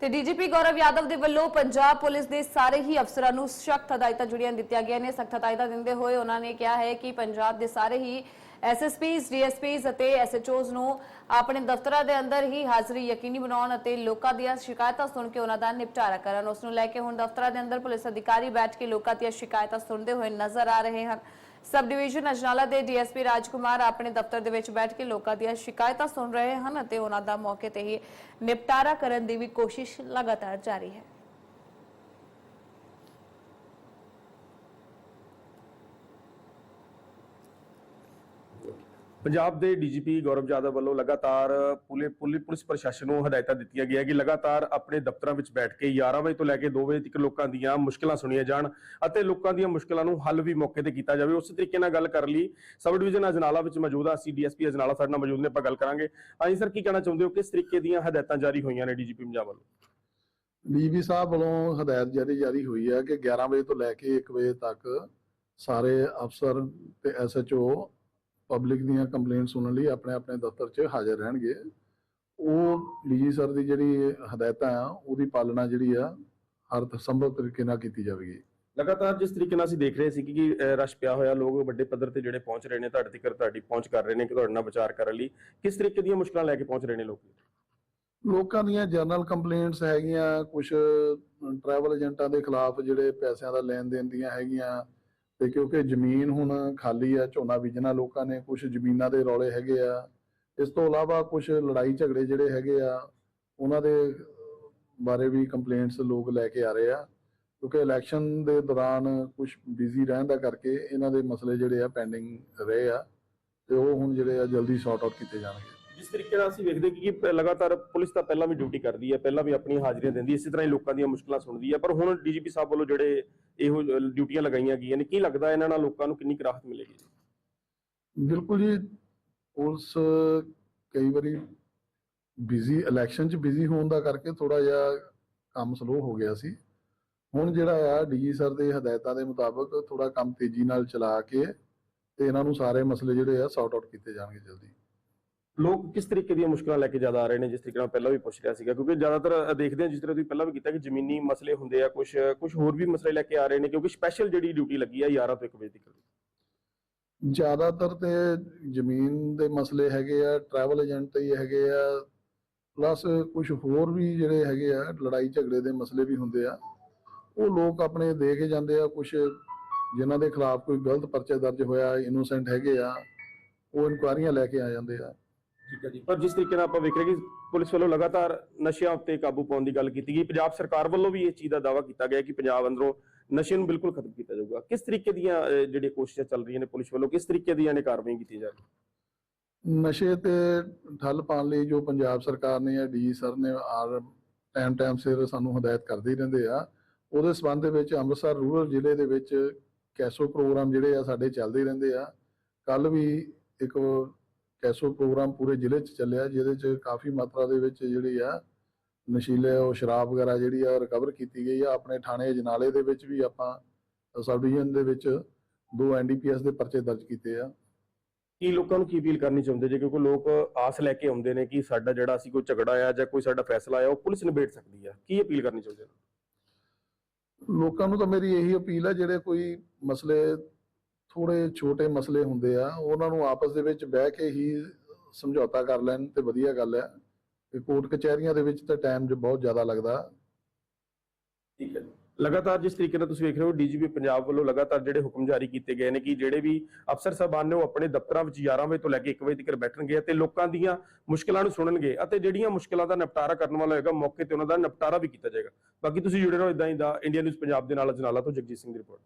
ਤੇ ਡੀਜੀਪੀ ਗੌਰਵ ਯਾਦਵ ਦੇ ਵੱਲੋਂ ਪੰਜਾਬ ਪੁਲਿਸ ਦੇ ਸਾਰੇ ਹੀ ਅਫਸਰਾਂ ਨੂੰ ਸਖਤ ਹਦਾਇਤਾਂ ਜੁੜੀਆਂ ਦਿੱਤੀਆਂ ਗਈਆਂ ਨੇ। ਸਖਤ ਹਦਾਇਤਾਂ ਦਿੰਦੇ ਹੋਏ ਉਹਨਾਂ ਨੇ ਕਿਹਾ ਹੈ ਕਿ ਪੰਜਾਬ ਦੇ ਸਾਰੇ ਹੀ ਐਸਐਸਪੀਜ਼ ਡੀਐਸਪੀਜ਼ ਅਤੇ ਐਸਐਚਓਜ਼ ਨੂੰ ਆਪਣੇ ਦਫ਼ਤਰਾਂ ਦੇ ਅੰਦਰ ਹੀ ਹਾਜ਼ਰੀ ਯਕੀਨੀ ਬਣਾਉਣ ਅਤੇ ਲੋਕਾਂ ਦੀਆਂ ਸ਼ਿਕਾਇਤਾਂ ਸੁਣ ਕੇ ਉਹਨਾਂ ਦਾ ਨਿਪਟਾਰਾ ਕਰਨ। ਉਸ ਨੂੰ ਲੈ ਕੇ ਹੁਣ ਦਫ਼ਤਰਾਂ ਦੇ ਅੰਦਰ ਪੁਲਿਸ ਅਧਿਕਾਰੀ ਬੈਠ ਕੇ ਲੋਕਾਂ ਦੀਆਂ ਸ਼ਿਕਾਇਤਾਂ ਸੁਣਦੇ ਹੋਏ ਨਜ਼ਰ ਆ ਰਹੇ ਹਨ। ਸਬ ਡਿਵੀਜ਼ਨ ਅਜਨਾਲਾ ਦੇ ਡੀਐਸਪੀ ਰਾਜਕੁਮਾਰ ਆਪਣੇ ਦਫ਼ਤਰ ਦੇ ਵਿੱਚ ਬੈਠ ਕੇ ਲੋਕਾਂ ਦੀਆਂ ਸ਼ਿਕਾਇਤਾਂ ਸੁਣ ਰਹੇ ਹਨ ਅਤੇ ਉਹਨਾਂ ਦਾ ਮੌਕੇ ਤੇ ਹੀ ਨਿਪਟਾਰਾ ਕਰਨ ਦੀ ਵੀ ਕੋਸ਼ਿਸ਼ ਲਗਾਤਾਰ ਜਾਰੀ ਹੈ। ਪੰਜਾਬ ਦੇ ਡੀਜੀਪੀ ਗੌਰਵ ਜਾਦਵ ਵੱਲੋਂ ਲਗਾਤਾਰ ਪੁਲੇ ਪੁਲਿਸ ਪ੍ਰਸ਼ਾਸਨ ਨੂੰ ਹਦਾਇਤਾਂ ਦਿੱਤੀਆਂ ਗਈਆਂ ਕਿ ਲਗਾਤਾਰ ਆਪਣੇ ਦਫ਼ਤਰਾਂ ਵਿੱਚ ਬੈਠ ਕੇ 11 ਵਜੇ ਤੋਂ ਲੈ ਕੇ 2 ਵਜੇ ਤੱਕ ਲੋਕਾਂ ਦੀਆਂ ਮੁਸ਼ਕਲਾਂ ਸੁਣੀਆਂ ਜਾਣ ਅਤੇ ਲੋਕਾਂ ਦੀਆਂ ਮੁਸ਼ਕਲਾਂ ਨੂੰ ਹੱਲ ਵੀ ਮੌਕੇ ਤੇ ਕੀਤਾ ਜਾਵੇ। ਉਸੇ ਤਰੀਕੇ ਨਾਲ ਗੱਲ ਕਰ ਲਈ, ਸਬ ਡਿਵੀਜ਼ਨ ਅਜਨਾਲਾ ਵਿੱਚ ਮੌਜੂਦ ਆ, ਸੀ ਡੀਐਸਪੀ ਅਜਨਾਲਾ ਸਾਡੇ ਨਾਲ ਮੌਜੂਦ ਨੇ, ਆਪਾਂ ਗੱਲ ਕਰਾਂਗੇ। ਹਾਂਜੀ ਸਰ, ਕੀ ਕਹਿਣਾ ਚਾਹੁੰਦੇ ਹੋ? ਕਿਸ ਤਰੀਕੇ ਦੀਆਂ ਹਦਾਇਤਾਂ ਜਾਰੀ ਹੋਈਆਂ ਨੇ ਡੀਜੀਪੀ ਪੰਜਾਬ ਵੱਲੋਂ? ਡੀਬੀ ਸਾਹਿਬ ਵੱਲੋਂ ਹਦਾਇਤ ਜਾਰੀ ਜਾਰੀ ਹੋਈ ਹੈ ਕਿ 11 ਵਜੇ ਤੋਂ ਲੈ ਕੇ 1 ਵਜੇ ਤੱਕ ਸਾਰੇ ਅਫਸਰ ਤੇ ਐਸਐਚਓ ਪਬਲਿਕ ਦੀਆਂ ਕੰਪਲੇਂਟ ਸੁਣਨ ਲਈ ਆਪਣੇ ਆਪਣੇ ਦਫ਼ਤਰ 'ਚ ਹਾਜ਼ਰ ਰਹਿਣਗੇ। ਉਹ ਡੀਜੀ ਸਰ ਦੀ ਜਿਹੜੀ ਹਦਾਇਤਾਂ ਆ ਉਹਦੀ ਪਾਲਣਾ ਜਿਹੜੀ ਆ ਹਰ ਸੰਭਵ ਤਰੀਕੇ ਨਾਲ ਕੀਤੀ ਜਾਵੇਗੀ। ਲਗਾਤਾਰ ਜਿਸ ਤਰੀਕੇ ਨਾਲ ਅਸੀਂ ਦੇਖ ਰਹੇ ਸੀ ਕਿ ਰਸ਼ ਪਿਆ ਹੋਇਆ ਲੋਕ ਵੱਡੇ ਪੱਧਰ ਤੇ ਜਿਹੜੇ ਪਹੁੰਚ ਰਹੇ ਨੇ ਤੁਹਾਡੇ ਤੱਕ ਤੁਹਾਡੀ ਪਹੁੰਚ ਕਰ ਰਹੇ ਨੇ ਕਿ ਤੁਹਾਡੇ ਨਾਲ ਵਿਚਾਰ ਕਰਨ ਲਈ ਕਿਸ ਤਰੀਕੇ ਦੀਆਂ ਮੁਸ਼ਕਲਾਂ ਲੈ ਕੇ ਪਹੁੰਚ ਰਹੇ ਨੇ ਲੋਕ? ਲੋਕਾਂ ਦੀਆਂ ਜਨਰਲ ਕੰਪਲੇਂਟਸ ਹੈਗੀਆਂ ਕੁਝ ਟਰੈਵਲ ਏਜੰਟਾਂ ਦੇ ਖਿਲਾਫ ਜਿਹੜੇ ਪੈਸਿਆਂ ਦਾ ਲੈਣ ਦੇਣ ਦੀਆਂ ਹੈਗੀਆਂ ਤੇ ਕਿਉਂਕਿ ਜ਼ਮੀਨ ਹੁਣ ਖਾਲੀ ਆ, ਝੋਨਾ ਬੀਜਣਾ ਲੋਕਾਂ ਨੇ ਕੁਝ ਜ਼ਮੀਨਾਂ ਦੇ ਰੌਲੇ ਹੈਗੇ ਆ। ਇਸ ਤੋਂ ਇਲਾਵਾ ਕੁਝ ਲੜਾਈ ਝਗੜੇ ਜਿਹੜੇ ਹੈਗੇ ਆ, ਉਹਨਾਂ ਦੇ ਬਾਰੇ ਵੀ ਕੰਪਲੇਂਟਸ ਲੋਕ ਲੈ ਕੇ ਆ ਰਹੇ ਆ। ਕਿਉਂਕਿ ਇਲੈਕਸ਼ਨ ਦੇ ਦੌਰਾਨ ਕੁਝ ਬਿਜ਼ੀ ਰਹਿਣ ਦਾ ਕਰਕੇ ਇਹਨਾਂ ਦੇ ਮਸਲੇ ਜਿਹੜੇ ਆ ਪੈਂਡਿੰਗ ਰਹੇ ਆ ਤੇ ਉਹ ਹੁਣ ਜਿਹੜੇ ਆ ਜਲਦੀ ਸੌਰਟ ਆਊਟ ਕੀਤੇ ਜਾਣਗੇ। ਜਿਸ ਤਰੀਕੇ ਨਾਲ ਅਸੀਂ ਵੇਖਦੇ ਕਿ ਲਗਾਤਾਰ ਪੁਲਿਸ ਤਾਂ ਪਹਿਲਾਂ ਵੀ ਡਿਊਟੀ ਕਰਦੀ ਹੈ, ਪਹਿਲਾਂ ਵੀ ਆਪਣੀ ਹਾਜ਼ਰੀਆਂ ਦਿੰਦੀ ਹੈ, ਇਸੇ ਤਰ੍ਹਾਂ ਹੀ ਲੋਕਾਂ ਦੀਆਂ ਮੁਸ਼ਕਲਾਂ ਸੁਣਦੀ ਹੈ। ਪਰ ਹੁਣ ਡੀਜੀਪੀ ਸਾਹਿਬ ਵੱਲੋਂ ਜਿਹੜੇ ਇਹੋ ਡਿਊਟੀਆਂ ਲਗਾਈਆਂ ਗਈਆਂ ਨੇ। ਕੀ ਲੱਗਦਾ ਇਹਨਾਂ ਨਾਲ ਲੋਕਾਂ ਨੂੰ ਕਿੰਨੀ ਰਾਹਤ ਮਿਲੇਗੀ? ਬਿਲਕੁਲ ਜੀ, ਪੁਲਿਸ ਕਈ ਵਾਰੀ ਬਿਜ਼ੀ ਇਲੈਕਸ਼ਨ 'ਚ ਬਿਜ਼ੀ ਹੋਣ ਦਾ ਕਰਕੇ ਥੋੜਾ ਜਿਹਾ ਕੰਮ ਸਲੋ ਹੋ ਗਿਆ ਸੀ। ਹੁਣ ਜਿਹੜਾ ਆ ਡੀਜੀ ਸਰ ਦੇ ਹਦਾਇਤਾਂ ਦੇ ਮੁਤਾਬਕ ਥੋੜਾ ਕੰਮ ਤੇਜ਼ੀ ਨਾਲ ਚਲਾ ਕੇ ਤੇ ਇਹਨਾਂ ਨੂੰ ਸਾਰੇ ਮਸਲੇ ਜਿਹੜੇ ਆ ਸੌਰਟ ਆਊਟ ਕੀਤੇ ਜਾਣਗੇ ਜਲਦੀ। ਲੋਕ ਕਿਸ ਤਰੀਕੇ ਦੀਆਂ ਮੁਸ਼ਕਲਾਂ ਲੈ ਕੇ ਜ਼ਿਆਦਾ ਆ ਰਹੇ ਨੇ, ਜਿਸ ਤਰੀਕੇ ਨਾਲ ਪਹਿਲਾਂ ਵੀ ਪੁੱਛ ਰਿਹਾ ਸੀਗਾ, ਕਿਉਂਕਿ ਜ਼ਿਆਦਾਤਰ ਦੇਖਦੇ ਹਾਂ ਜਿਸ ਤਰ੍ਹਾਂ ਤੁਸੀਂ ਪਹਿਲਾਂ ਵੀ ਕੀਤਾ ਕਿ ਜ਼ਮੀਨੀ ਮਸਲੇ ਹੁੰਦੇ ਆ ਕੁਝ ਕੁਝ ਹੋਰ ਵੀ ਮਸਲੇ ਲੈ ਕੇ ਆ ਰਹੇ ਨੇ, ਕਿਉਂਕਿ ਸਪੈਸ਼ਲ ਜਿਹੜੀ ਡਿਊਟੀ ਲੱਗੀ ਆ 11 ਤੋਂ 1 ਵਜੇ ਤੱਕ। ਜ਼ਿਆਦਾਤਰ ਤੇ ਜ਼ਮੀਨ ਦੇ ਮਸਲੇ ਹੈਗੇ ਆ ਟਰੈਵਲ ਏਜੰਟ ਤੇ ਹੀ ਹੈਗੇ ਆ ਪਲੱਸ ਕੁਝ ਹੋਰ ਵੀ ਜਿਹੜੇ ਹੈਗੇ ਆ, ਲੜਾਈ ਝਗੜੇ ਦੇ ਮਸਲੇ ਵੀ ਹੁੰਦੇ ਆ, ਉਹ ਲੋਕ ਆਪਣੇ ਦੇ ਕੇ ਜਾਂਦੇ ਆ ਕੁਝ ਜਿਨ੍ਹਾਂ ਦੇ ਖਿਲਾਫ ਕੋਈ ਗਲਤ ਪਰਚਾ ਦਰਜ ਹੋਇਆ ਇਨੋਸੈਂਟ ਹੈਗੇ ਆ, ਉਹ ਇਨਕੁਆਰੀਆਂ ਲੈ ਕੇ ਆ ਜਾਂਦੇ ਆ। ਠੀਕ ਹੈ ਜੀ। ਪਰ ਜਿਸ ਤਰੀਕੇ ਨਾਲ ਆਪਾਂ ਵੇਖ ਰਹੇ ਕਿ ਪੁਲਿਸ ਵੱਲੋਂ ਲਗਾਤਾਰ ਨਸ਼ਿਆਂ ਉੱਤੇ ਕਾਬੂ ਪਾਉਣ ਦੀ ਗੱਲ ਕੀਤੀ ਗਈ ਪੰਜਾਬ ਸਰਕਾਰ ਵੱਲੋਂ ਵੀ ਇਹ ਚੀਜ਼ ਦਾ ਦਾਅਵਾ ਕੀਤਾ ਗਿਆ ਕਿ ਪੰਜਾਬ ਅੰਦਰੋਂ ਨਸ਼ੇ ਨੂੰ ਬਿਲਕੁਲ ਖਤਮ ਕੀਤਾ ਜਾਊਗਾ। ਕਿਸ ਤਰੀਕੇ ਦੀਆਂ ਜਿਹੜੀਆਂ ਕੋਸ਼ਿਸ਼ਾਂ ਚੱਲ ਰਹੀਆਂ ਨੇ ਪੁਲਿਸ ਵੱਲੋਂ ਕਿਸ ਤਰੀਕੇ ਦੀਆਂ ਨੇ ਕਾਰਵਾਈਆਂ ਕੀਤੀਆਂ ਜਾ ਰਹੀਆਂ? ਨਸ਼ੇ ਤੇ ਠੱਲ ਪਾਉਣ ਲਈ ਜੋ ਪੰਜਾਬ ਸਰਕਾਰ ਨੇ ਜਾਂ ਡੀ ਸਰ ਨੇ ਆਰ ਟਾਈਮ ਟਾਈਮ ਸਿਰ ਸਾਨੂੰ ਹਦਾਇਤ ਕਰਦੇ ਹੀ ਰਹਿੰਦੇ ਆ ਉਹਦੇ ਸਬੰਧ ਦੇ ਵਿੱਚ ਅੰਮ੍ਰਿਤਸਰ ਰੂਰਲ ਜ਼ਿਲ੍ਹੇ ਦੇ ਵਿੱਚ ਕੈਸੋ ਪ੍ਰੋਗਰਾਮ ਜਿਹੜੇ ਆ ਸਾਡੇ ਚੱਲਦੇ ਹੀ ਰਹਿੰਦੇ ਆ। ਕੱਲ ਵੀ ਇੱਕ ਕੈਸੋ ਪ੍ਰੋਗਰਾਮ ਪੂਰੇ ਜ਼ਿਲ੍ਹੇ 'ਚ ਚੱਲਿਆ ਜਿਹਦੇ 'ਚ ਕਾਫੀ ਮਾਤਰਾ ਦੇ ਵਿੱਚ ਜਿਹੜੀ ਆ ਨਸ਼ੀਲੇ ਉਹ ਸ਼ਰਾਬ ਵਗੈਰਾ ਜਿਹੜੀ ਆ ਰਿਕਵਰ ਕੀਤੀ ਗਈ ਆ। ਆਪਣੇ ਥਾਣੇ ਜਨਾਲੇ ਦੇ ਵਿੱਚ ਵੀ ਆਪਾਂ ਸਬ ਡਿਵੀਜ਼ਨ ਦੇ ਵਿੱਚ ਦੋ ਐਨਡੀਪੀਐਸ ਦੇ ਪਰਚੇ ਦਰਜ ਕੀਤੇ ਆ। ਕੀ ਲੋਕਾਂ ਨੂੰ ਕੀ ਅਪੀਲ ਕਰਨੀ ਚਾਹੁੰਦੇ ਜੇ? ਕਿਉਂਕਿ ਲੋਕ ਆਸ ਲੈ ਕੇ ਆਉਂਦੇ ਨੇ ਕਿ ਸਾਡਾ ਜਿਹੜਾ ਅਸੀਂ ਕੋਈ ਝਗੜਾ ਆ ਜਾਂ ਕੋਈ ਸਾਡਾ ਫੈਸਲਾ ਆ ਉਹ ਪੁਲਿਸ ਨਿਬੇੜ ਸਕਦੀ ਆ। ਕੀ ਅਪੀਲ ਕਰਨੀ ਚਾਹੁੰਦੇ ਲੋਕਾਂ ਨੂੰ ਤਾਂ ਮੇਰੀ ਇਹੀ ਅਪੀਲ ਹੈ ਜਿਹੜੇ ਕੋਈ ਮਸਲੇ ਥੋੜੇ ਛੋਟੇ ਮਸਲੇ ਹੁੰਦੇ ਆ, ਉਹਨਾਂ ਨੂੰ ਆਪਸ ਦੇ ਵਿੱਚ ਬਹਿ ਕੇ ਹੀ ਸਮਝੌਤਾ ਕਰ ਲੈਣ ਤੇ ਵਧੀਆ ਗੱਲ ਹੈ। ਕਿ ਕੋਰਟ ਕਚਹਿਰੀਆਂ ਦੇ ਵਿੱਚ ਤਾਂ ਟਾਈਮ ਜੋ ਬਹੁਤ ਜ਼ਿਆਦਾ ਲੱਗਦਾ। ਠੀਕ ਹੈ। ਲਗਾਤਾਰ ਜਿਸ ਤਰੀਕੇ ਨਾਲ ਤੁਸੀਂ ਵੇਖ ਰਹੇ ਹੋ, ਡੀਜੀਪੀ ਪੰਜਾਬ ਵੱਲੋਂ ਲਗਾਤਾਰ ਜਿਹੜੇ ਹੁਕਮ ਜਾਰੀ ਕੀਤੇ ਗਏ ਨੇ ਕਿ ਜਿਹੜੇ ਵੀ ਅਫਸਰ ਸਾਹਿਬਾਨ ਨੇ ਉਹ ਆਪਣੇ ਦਫ਼ਤਰਾਂ ਵਿੱਚ 11 ਵਜੇ ਤੋਂ ਲੈ ਕੇ 1 ਵਜੇ ਤੱਕ ਬੈਠਣਗੇ ਅਤੇ ਲੋਕਾਂ ਦੀਆਂ ਮੁਸ਼ਕਲਾਂ ਨੂੰ ਸੁਣਨਗੇ ਅਤੇ ਜਿਹੜੀਆਂ ਮੁਸ਼ਕਲਾਂ ਦਾ ਨਿਪਟਾਰਾ ਕਰਨ ਵਾਲਾ ਹੋਏਗਾ, ਮੌਕੇ ਤੇ ਉਹਨਾਂ ਦਾ ਨਿਪਟਾਰਾ ਵੀ ਕੀਤਾ ਜਾਏਗਾ। ਬਾਕੀ ਤੁਸੀਂ ਜੁੜੇ ਰਹੋ ਇਦਾਂ ਹੀ ਦਾ ਇੰਡੀਆ ਨਿਊਜ਼ ਪੰਜਾਬ ਦੇ ਨਾਲ ਜਨਾਲਾ ਤੋਂ ਜਗਜੀਤ ਸਿੰਘ ਦੀ ਰਿਪੋਰਟ।